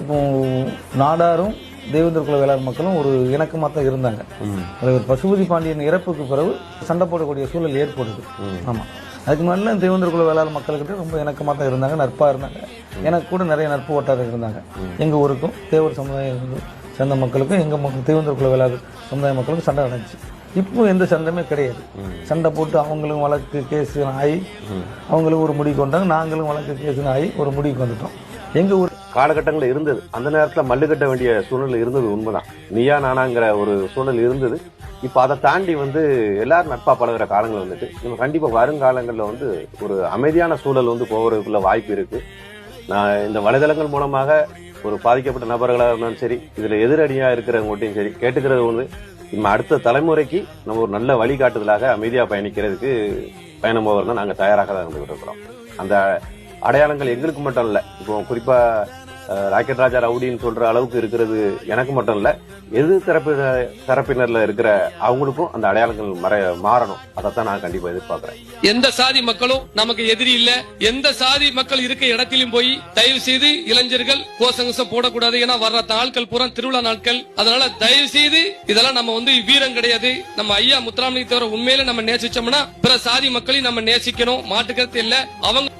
இப்போ நாடாரும் தேவேந்திர குல வேளாண் மக்களும் ஒரு இணக்கமாக தான் இருந்தாங்க தலைவர் பசுபதி பாண்டியன் இறப்புக்கு பிறகு சண்டை போடக்கூடிய சூழல் ஏற்படுது. ஆமா. அதுக்கு முன்னாடி தேவேந்திர குல வேளாண் மக்கள்கிட்ட ரொம்ப இணக்கமாக தான் இருந்தாங்க நட்பா இருந்தாங்க. எனக்கு கூட நிறைய நட்பு வட்டாரம் இருந்தாங்க. எங்க ஊருக்கும் தேவர் சமுதாயம் சேர்ந்த மக்களுக்கும் எங்க மக்கள் தேவேந்திர குல வேளாண் சமுதாய மக்களுக்கும் சண்டை நடந்துச்சு. இப்போ எந்த சண்டையுமே கிடையாது. சண்டை போட்டு அவங்களும் வழக்கு கேஸ் ஆகி அவங்களும் ஒரு முடிவுக்கு வந்தாங்க நாங்களும் வழக்கு கேஸ் ஆகி ஒரு முடிவுக்கு வந்துட்டோம். எங்க ஊர் காலகட்டங்கள் இருந்தது. அந்த நேரத்துல மல்லு கட்ட வேண்டிய சூழ்நிலை இருந்தது உண்மைதான். நீயா நானாங்கிற ஒரு சூழல் இருந்தது. இப்ப அதை தாண்டி வந்து எல்லாரும் நட்பா பழகுற காலங்கள் வந்துட்டு நம்ம கண்டிப்பா வருங்காலங்கள்ல வந்து ஒரு அமைதியான சூழல் வந்து போகிறதுக்குள்ள வாய்ப்பு இருக்கு. நான் இந்த வலைதளங்கள் மூலமாக ஒரு பாதிக்கப்பட்ட நபர்களாக இருந்தாலும் சரி இதுல எதிரடியா இருக்கிறவங்கட்டையும் சரி கேட்டுக்கிறது வந்து நம்ம அடுத்த தலைமுறைக்கு நம்ம ஒரு நல்ல வழிகாட்டுதலாக அமைதியா பயணிக்கிறதுக்கு பயணம் போகிறதா நாங்க தயாராக தான் இருந்துகிட்டு இருக்கிறோம். அந்த அடையாளங்கள் எங்களுக்கு மட்டும் இல்லை இப்போ குறிப்பா ராக்கெட் ராஜா ரவுடின்னு சொல்ற அளவுக்கு இருக்கிறது எனக்கு மட்டும் இல்ல எது தரப்பு தரப்பினர்ல இருக்கிற அவங்களுக்கும் அந்த அடையாளங்கள் மற மாறணும். அதைத்தான் நான் கண்டிப்பா எதிர்பார்க்கிறேன். எந்த சாதி மக்களும் நமக்கு எதிரி இல்ல. எந்த சாதி மக்கள் இருக்க இடத்திலும் போய் தயவு செய்து இளைஞர்கள் கோசங்கசம் போடக்கூடாது. ஏன்னா வர்ற நாட்கள் பூரா திருவிழா நாட்கள். அதனால தயவு செய்து இதெல்லாம் நம்ம வந்து வீரம் கிடையாது. நம்ம ஐயா முத்துராமலிங்க தவிர உண்மையில நம்ம நேசிச்சோம்னா பிற சாதி மக்களையும் நம்ம நேசிக்கணும். மாட்டுக்கருத்து இல்ல. அவங்க